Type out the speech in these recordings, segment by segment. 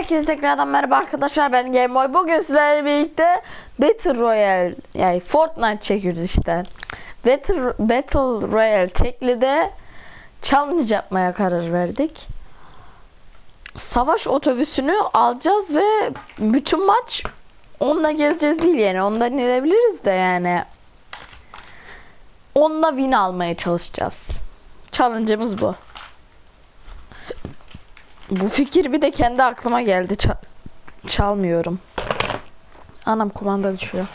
Herkese tekrardan merhaba arkadaşlar ben Gameboy. Bugün sizlerle birlikte Battle Royale yani Fortnite çekiyoruz işte. Battle, Battle Royale teklide challenge yapmaya karar verdik. Savaş otobüsünü alacağız ve bütün maç onunla gezeceğiz değil yani ondan inebiliriz de yani. Onunla win almaya çalışacağız. Challenge'ımız bu bu fikir bir de kendi aklıma geldi. Ça- çalmıyorum. Anam kumanda düşüyor.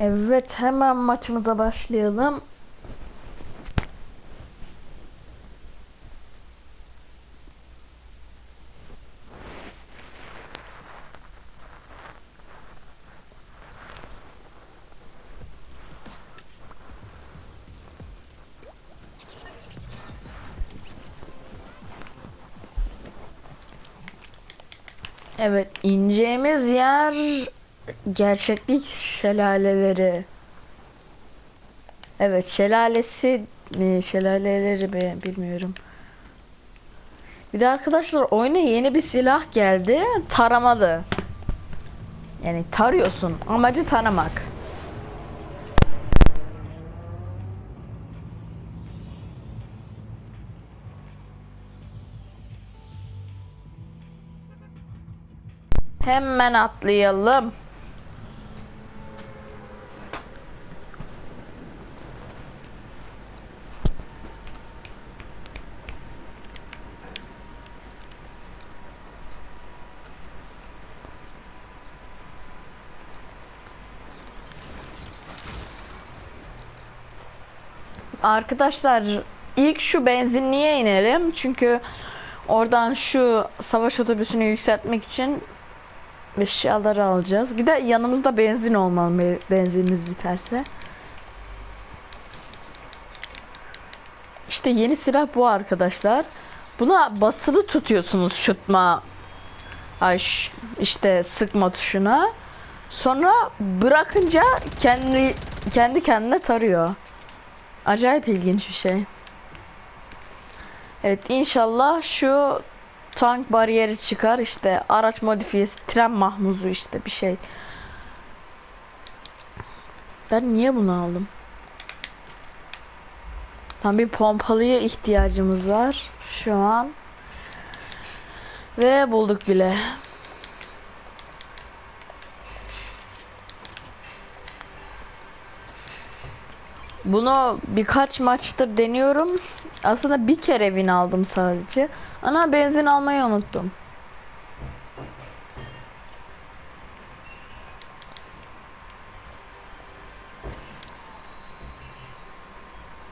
Evet hemen maçımıza başlayalım. Evet ineceğimiz yer gerçeklik şelaleleri. Evet şelalesi mi şelaleleri mi bilmiyorum. Bir de arkadaşlar oyuna yeni bir silah geldi. Taramalı. Yani tarıyorsun. Amacı taramak. Hemen atlayalım. Arkadaşlar ilk şu benzinliğe inelim. Çünkü oradan şu savaş otobüsünü yükseltmek için eşyaları alacağız. Bir de yanımızda benzin olmalı be- benzinimiz biterse. İşte yeni silah bu arkadaşlar. Buna basılı tutuyorsunuz şutma ay işte sıkma tuşuna. Sonra bırakınca kendi kendi kendine tarıyor. Acayip ilginç bir şey. Evet inşallah şu tank bariyeri çıkar işte araç modifiyesi tren mahmuzu işte bir şey. Ben niye bunu aldım? Tam bir pompalıya ihtiyacımız var şu an. Ve bulduk bile. Bunu birkaç maçtır deniyorum. Aslında bir kere win aldım sadece. Ana benzin almayı unuttum.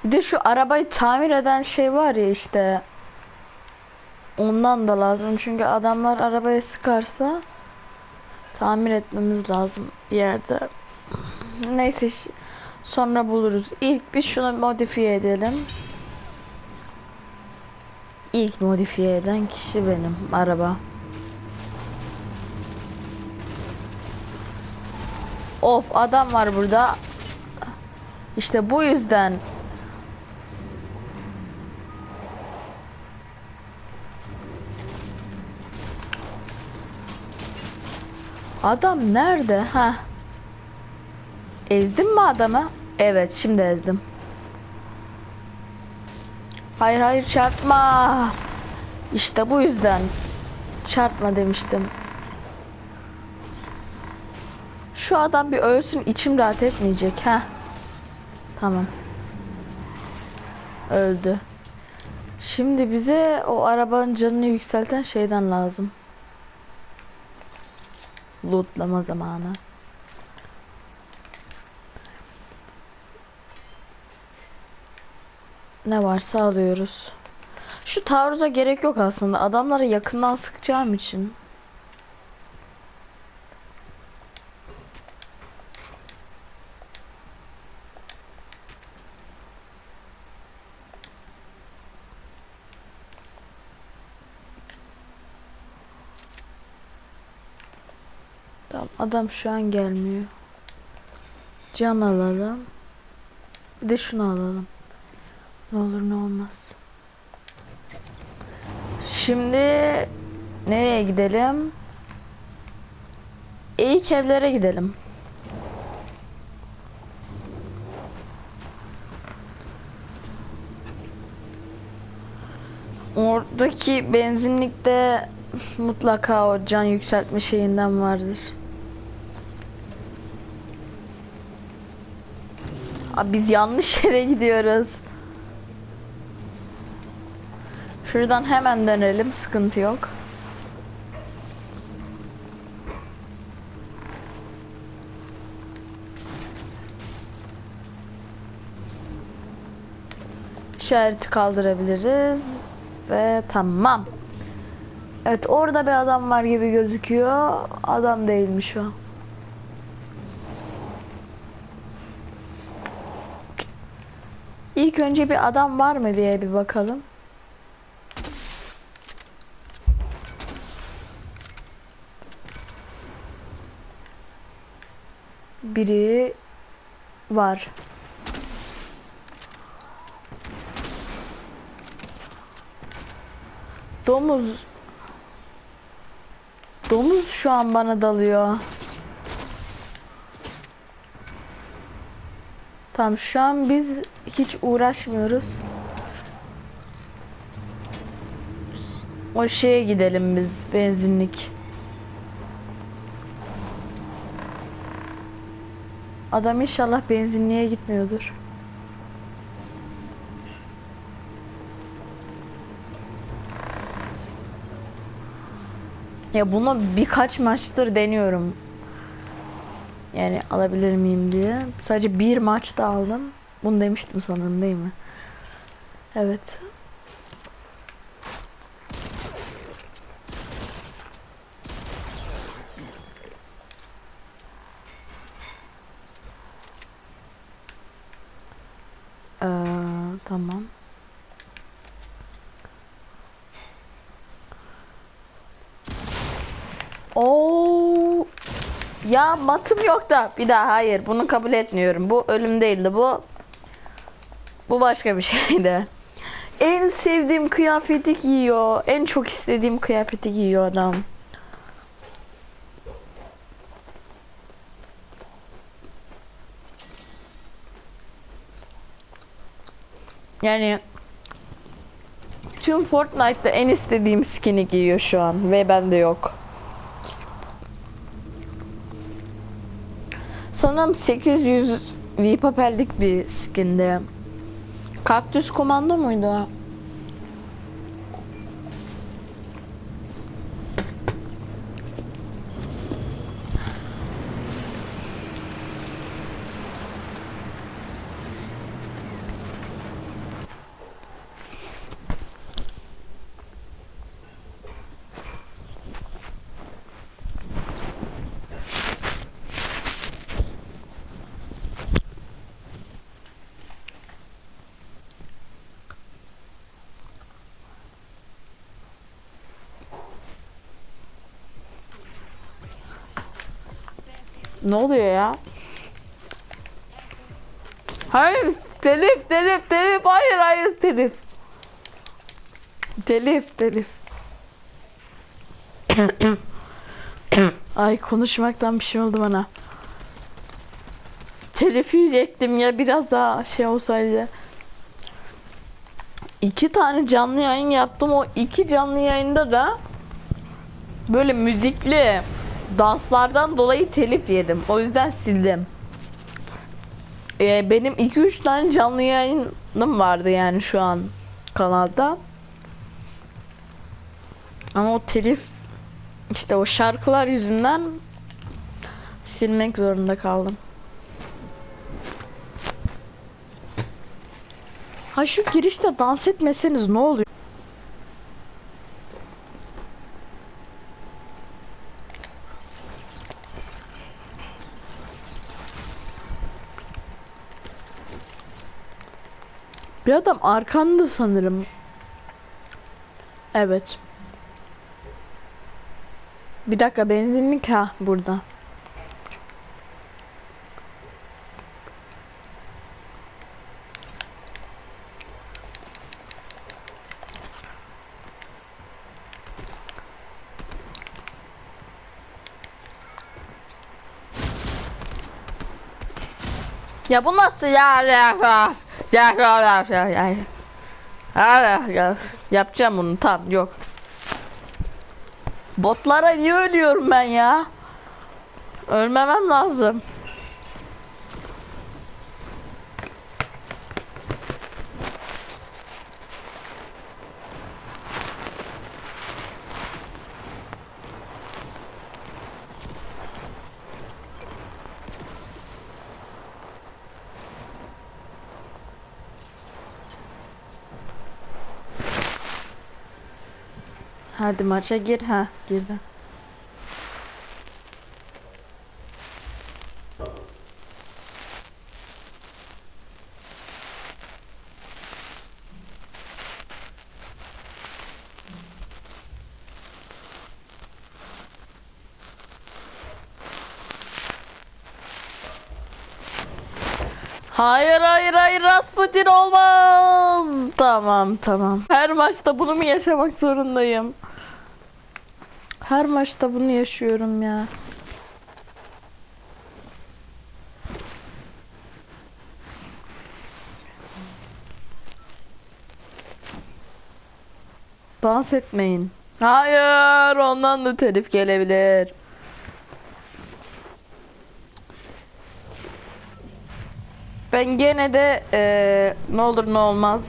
Bir de şu arabayı tamir eden şey var ya işte. Ondan da lazım çünkü adamlar arabaya sıkarsa tamir etmemiz lazım bir yerde. Neyse sonra buluruz. İlk bir şunu modifiye edelim. İlk modifiye eden kişi benim araba. Of adam var burada. İşte bu yüzden Adam nerede? Ha? Ezdim mi adamı? Evet, şimdi ezdim. Hayır hayır çarpma. İşte bu yüzden çarpma demiştim. Şu adam bir ölsün içim rahat etmeyecek ha. Tamam. Öldü. Şimdi bize o arabanın canını yükselten şeyden lazım. Lootlama zamanı. Ne varsa alıyoruz. Şu taarruza gerek yok aslında. Adamları yakından sıkacağım için. Tamam adam şu an gelmiyor. Can alalım. Bir de şunu alalım. Ne olur ne olmaz. Şimdi nereye gidelim? İlk evlere gidelim. Oradaki benzinlikte mutlaka o can yükseltme şeyinden vardır. Abi biz yanlış yere gidiyoruz. Şuradan hemen dönelim. Sıkıntı yok. İşareti kaldırabiliriz. Ve tamam. Evet orada bir adam var gibi gözüküyor. Adam değilmiş o. İlk önce bir adam var mı diye bir bakalım. Biri var. Domuz. Domuz şu an bana dalıyor. Tamam şu an biz hiç uğraşmıyoruz. O şeye gidelim biz benzinlik. Adam inşallah benzinliğe gitmiyordur. Ya bunu birkaç maçtır deniyorum. Yani alabilir miyim diye. Sadece bir maçta aldım. Bunu demiştim sanırım değil mi? Evet. Ee, tamam. Oo. Ya matım yok da bir daha hayır bunu kabul etmiyorum. Bu ölüm değildi bu. Bu başka bir şeydi. En sevdiğim kıyafeti giyiyor. En çok istediğim kıyafeti giyiyor adam. Yani tüm Fortnite'da en istediğim skin'i giyiyor şu an ve bende yok. Sanırım 800 V papellik bir skindi. Kaktüs komando muydu? Ne oluyor ya? Hayır, telif, telif, telif. Hayır, hayır, telif. Telif, telif. Ay konuşmaktan bir şey oldu bana. Telif yiyecektim ya biraz daha şey olsaydı. İki tane canlı yayın yaptım. O iki canlı yayında da böyle müzikli danslardan dolayı telif yedim. O yüzden sildim. Ee, benim 2-3 tane canlı yayınım vardı yani şu an kanalda. Ama o telif işte o şarkılar yüzünden silmek zorunda kaldım. Ha şu girişte dans etmeseniz ne oluyor? Bir adam arkanda sanırım. Evet. Bir dakika benzinlik ha burada. Ya bu nasıl ya ya ya ya ya. Hala ya. Yapacağım bunu tam yok. Botlara niye ölüyorum ben ya? Ölmemem lazım. Hadi maça gir ha girdi. Hayır hayır hayır Rasputin olmaz. Tamam tamam. Her maçta bunu mu yaşamak zorundayım? Her maçta bunu yaşıyorum ya. Dans etmeyin. Hayır, ondan da telif gelebilir. Ben gene de eee, ne olur ne olmaz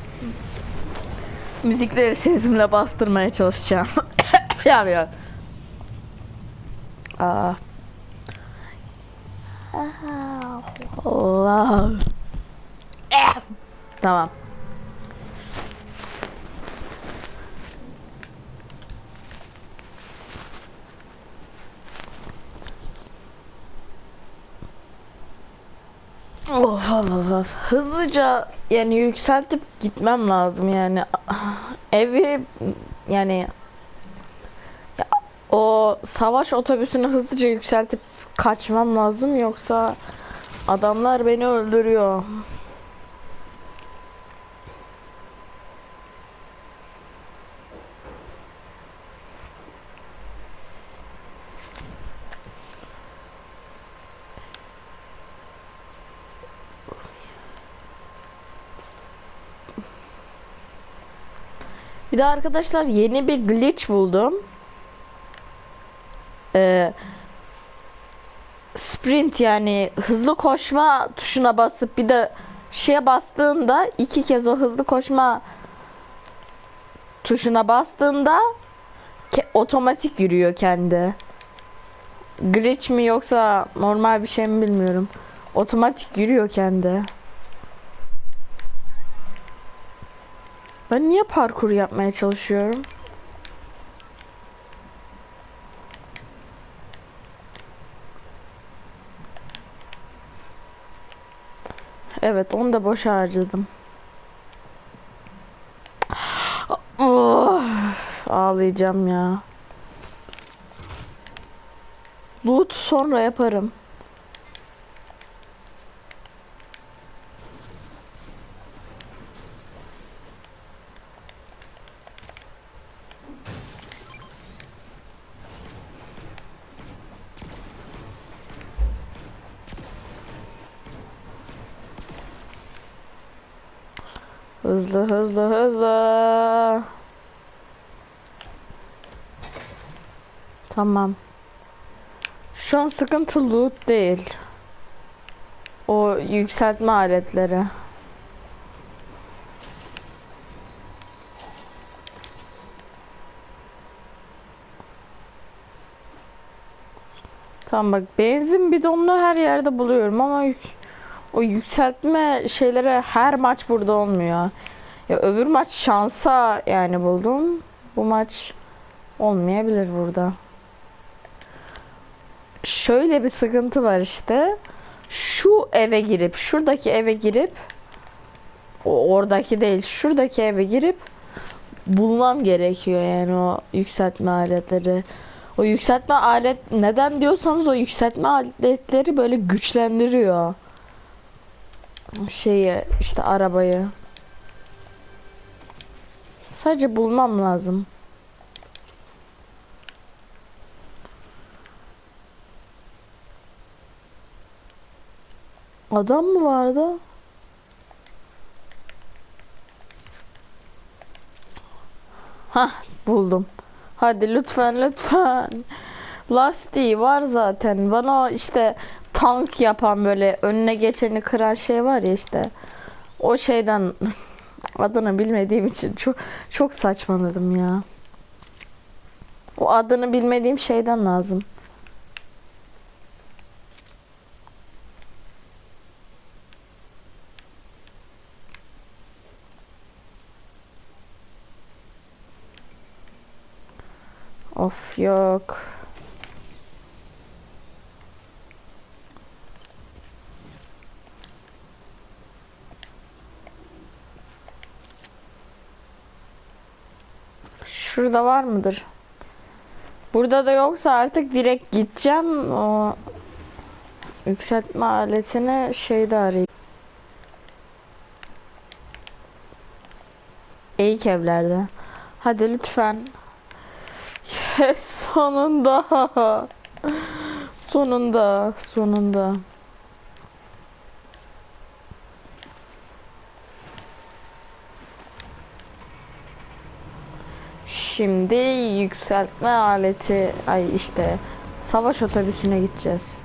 müzikleri sesimle bastırmaya çalışacağım. ya ya. Aa. Allah. Tamam. Oh, oh, oh. Hızlıca yani yükseltip gitmem lazım yani. Evi yani ya, o savaş otobüsünü hızlıca yükseltip kaçmam lazım yoksa adamlar beni öldürüyor. Bir de arkadaşlar yeni bir glitch buldum. Ee, sprint yani hızlı koşma tuşuna basıp bir de şeye bastığında iki kez o hızlı koşma tuşuna bastığında otomatik yürüyor kendi. Glitch mi yoksa normal bir şey mi bilmiyorum. Otomatik yürüyor kendi. Ben niye parkur yapmaya çalışıyorum? Evet, onu da boş harcadım. Oh, ağlayacağım ya. Loot sonra yaparım. Hızlı hızlı hızlı. Tamam. Şu an sıkıntı loot değil. O yükseltme aletleri. Tamam bak benzin bidonunu her yerde buluyorum ama yük- o yükseltme şeyleri her maç burada olmuyor. Ya öbür maç şansa yani buldum. Bu maç olmayabilir burada. Şöyle bir sıkıntı var işte. Şu eve girip, şuradaki eve girip oradaki değil, şuradaki eve girip bulmam gerekiyor yani o yükseltme aletleri. O yükseltme alet neden diyorsanız o yükseltme aletleri böyle güçlendiriyor. Şeyi işte arabayı. Sadece bulmam lazım. Adam mı vardı? Hah buldum. Hadi lütfen lütfen. Lastiği var zaten. Bana o işte tank yapan böyle önüne geçeni kıran şey var ya işte. O şeyden adını bilmediğim için çok çok saçmaladım ya. O adını bilmediğim şeyden lazım. Of yok. Şurada var mıdır? Burada da yoksa artık direkt gideceğim. O yükseltme aletini şeyde arayayım. İlk evlerde. Hadi lütfen. Yes, sonunda. Sonunda, sonunda. Şimdi yükseltme aleti, ay işte savaş otobüsüne gideceğiz.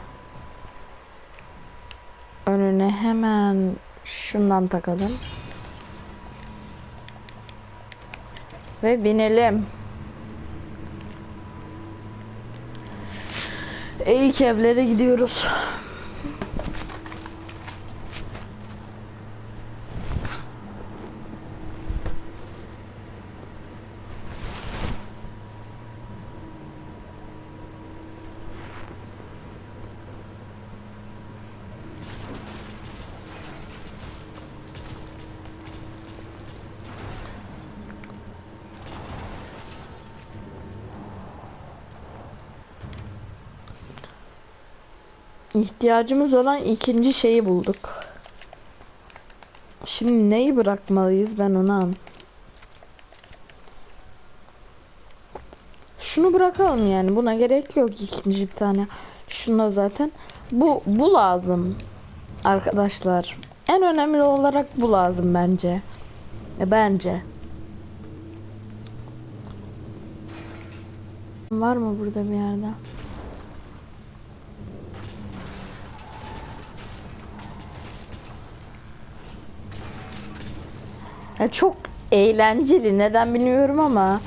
Önüne hemen şundan takalım. Ve binelim. İlk evlere gidiyoruz. İhtiyacımız olan ikinci şeyi bulduk. Şimdi neyi bırakmalıyız ben onu an. Şunu bırakalım yani buna gerek yok ikinci bir tane. Şuna zaten. Bu bu lazım. Arkadaşlar. En önemli olarak bu lazım bence. E, bence. Var mı burada bir yerde? Ya çok eğlenceli. Neden bilmiyorum ama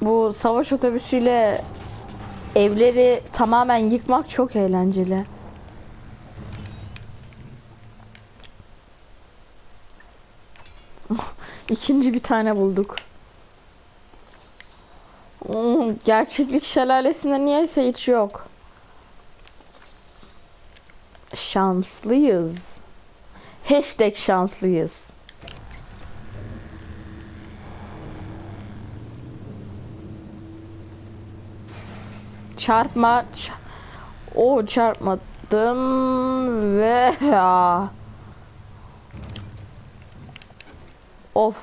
bu savaş otobüsüyle evleri tamamen yıkmak çok eğlenceli. İkinci bir tane bulduk. Hmm, Gerçeklik şelalesinde niyeyse hiç yok. Şanslıyız. Hashtag şanslıyız. Çarpma. ç- o çarpmadım ve ya. Of.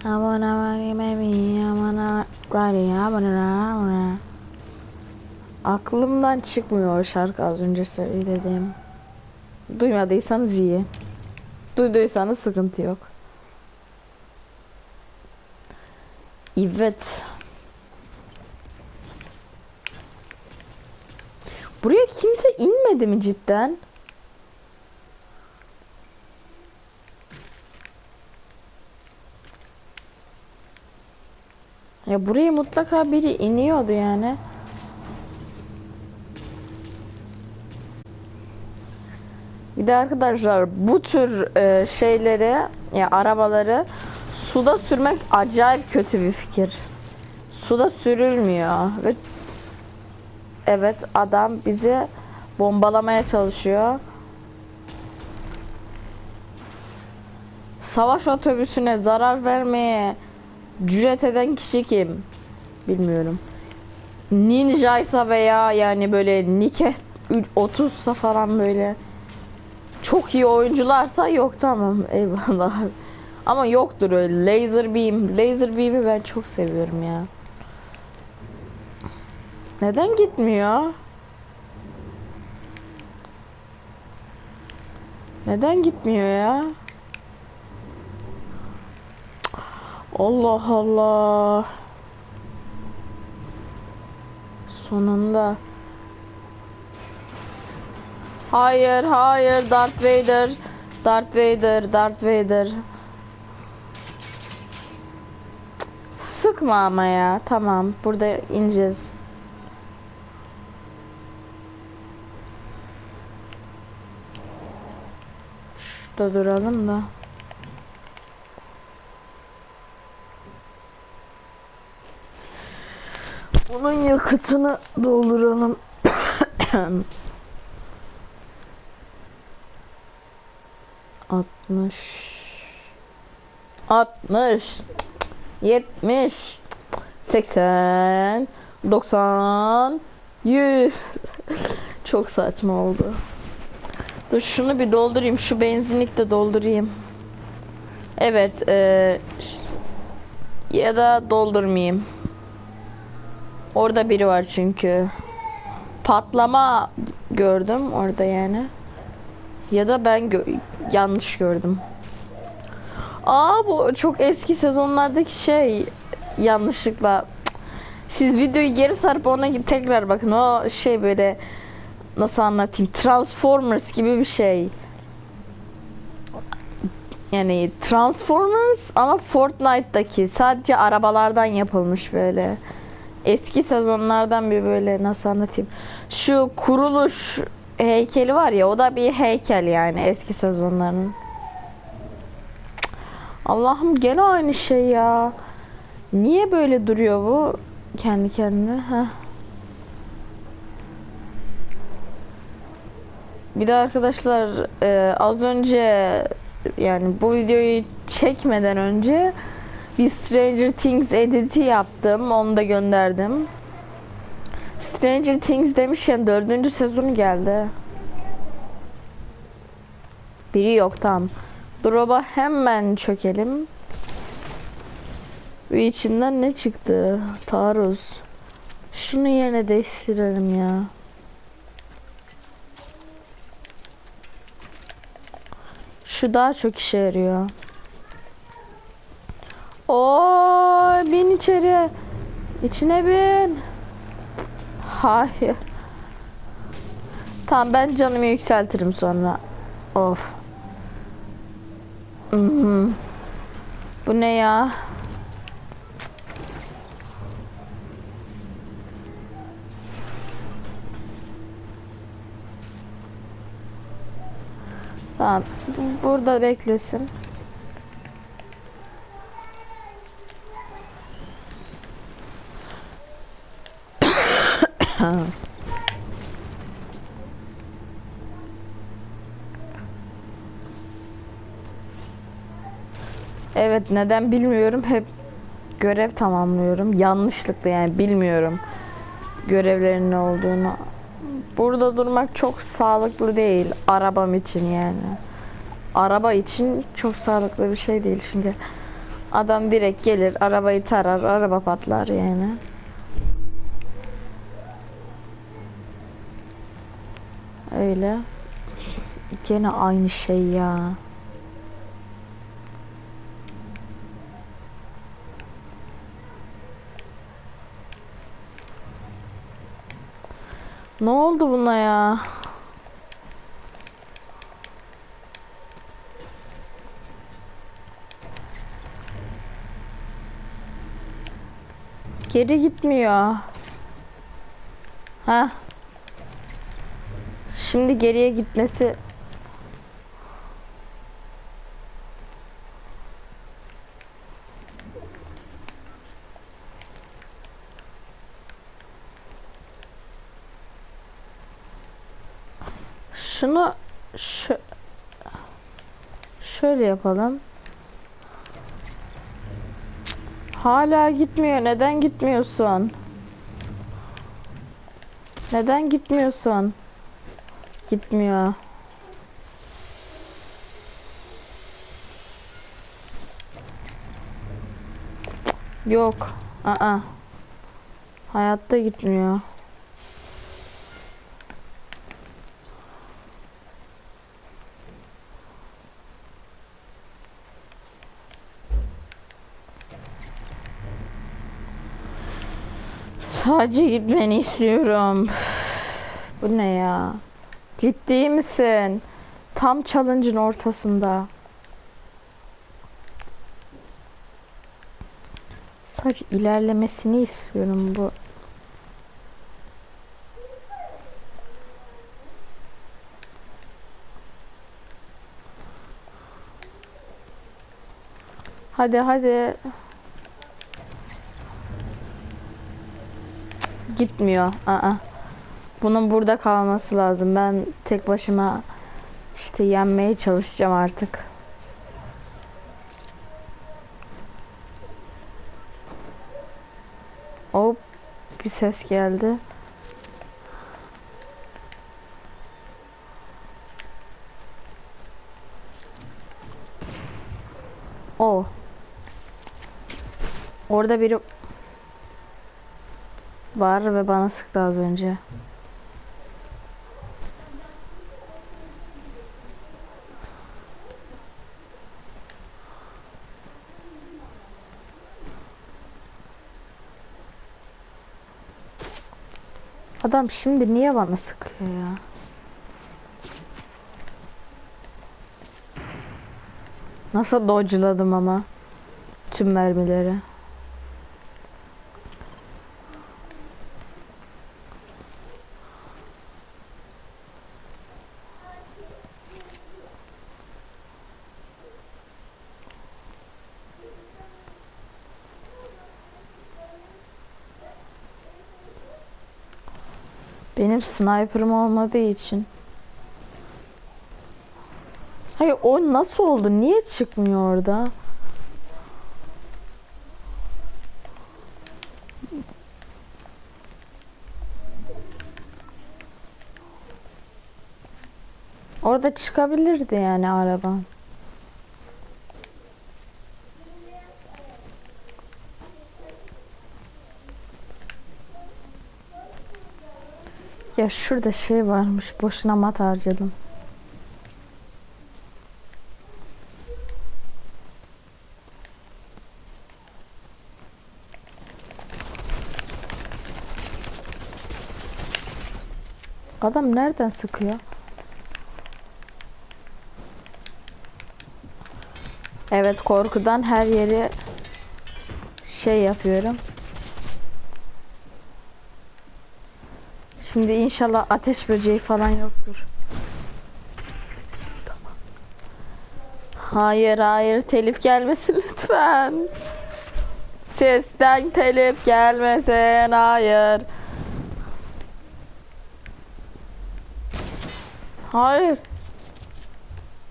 I wanna ride maybe I wanna ride I wanna ride. Aklımdan çıkmıyor o şarkı az önce söylediğim. Duymadıysanız iyi. Duyduysanız sıkıntı yok. Evet. Buraya kimse inmedi mi cidden? Ya buraya mutlaka biri iniyordu yani. Bir de arkadaşlar bu tür e, şeyleri ya arabaları suda sürmek acayip kötü bir fikir. Suda sürülmüyor ve evet adam bizi bombalamaya çalışıyor. Savaş otobüsüne zarar vermeye cüret eden kişi kim? Bilmiyorum. Ninjaysa veya yani böyle Nike 30'sa falan böyle çok iyi oyuncularsa yok tamam eyvallah. Ama yoktur öyle laser beam. Laser beam'i ben çok seviyorum ya. Neden gitmiyor? Neden gitmiyor ya? Allah Allah. Sonunda. Hayır, hayır, Darth Vader. Darth Vader, Darth Vader. Sıkma ama ya. Tamam, burada ineceğiz. Şurada duralım da. Bunun yakıtını dolduralım. Altmış. Altmış. Yetmiş. Seksen. Doksan. Yüz. Çok saçma oldu. Dur şunu bir doldurayım. Şu benzinlik de doldurayım. Evet. eee, ya da doldurmayayım. Orada biri var çünkü. Patlama gördüm orada yani. Ya da ben gö- yanlış gördüm. Aa bu çok eski sezonlardaki şey yanlışlıkla. Siz videoyu geri sarıp ona tekrar bakın. O şey böyle nasıl anlatayım? Transformers gibi bir şey. Yani Transformers ama Fortnite'daki sadece arabalardan yapılmış böyle. Eski sezonlardan bir böyle nasıl anlatayım? Şu kuruluş heykeli var ya o da bir heykel yani eski sezonların. Allah'ım gene aynı şey ya. Niye böyle duruyor bu kendi kendine? Heh. Bir de arkadaşlar e, az önce yani bu videoyu çekmeden önce bir Stranger Things editi yaptım. Onu da gönderdim. Stranger Things demişken dördüncü sezonu geldi. Biri yok tam. Drop'a hemen çökelim. Ve içinden ne çıktı? Taarruz. Şunu yerine değiştirelim ya. Şu daha çok işe yarıyor. Oo, bin içeri. İçine bin. Hayır. Tamam ben canımı yükseltirim sonra. Of. Mhm. Bu ne ya? Tamam. bu- Burada beklesin. Evet neden bilmiyorum hep görev tamamlıyorum. Yanlışlıkla yani bilmiyorum görevlerin ne olduğunu. Burada durmak çok sağlıklı değil arabam için yani. Araba için çok sağlıklı bir şey değil çünkü adam direkt gelir arabayı tarar araba patlar yani. Öyle. Gene aynı şey ya. Ne oldu buna ya? Geri gitmiyor. Ha. Şimdi geriye gitmesi Şunu şu şöyle yapalım. Hala gitmiyor. Neden gitmiyorsun? Neden gitmiyorsun? Gitmiyor. Yok. Aa. Hayatta gitmiyor. Sadece gitmeni istiyorum. Bu ne ya? Ciddi misin? Tam challenge'ın ortasında. Sadece ilerlemesini istiyorum bu. Hadi hadi. Gitmiyor. Aa. Bunun burada kalması lazım. Ben tek başıma işte yenmeye çalışacağım artık. Hop bir ses geldi. O. Orada biri var ve bana sıktı az önce. Adam şimdi niye bana sıkıyor ya? Nasıl dodge'ladım ama tüm mermileri. Benim sniper'ım olmadığı için. Hayır o nasıl oldu? Niye çıkmıyor orada? Orada çıkabilirdi yani araban. Ya şurada şey varmış. Boşuna mat harcadım. Adam nereden sıkıyor? Evet korkudan her yeri şey yapıyorum. Şimdi inşallah ateş böceği falan yoktur. Hayır hayır telif gelmesin lütfen. Sesten telif gelmesin hayır. Hayır.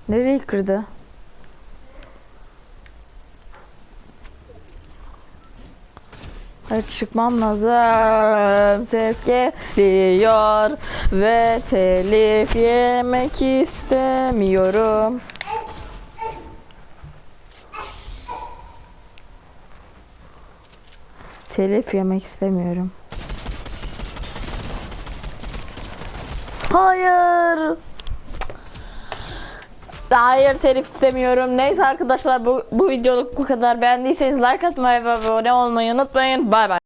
Nereye kırdı? Çıkmam lazım. Ses geliyor ve telif yemek istemiyorum. Telif yemek istemiyorum. Hayır. Hayır telif istemiyorum. Neyse arkadaşlar bu, bu videoluk bu kadar. Beğendiyseniz like atmayı ve abone olmayı unutmayın. Bay bay.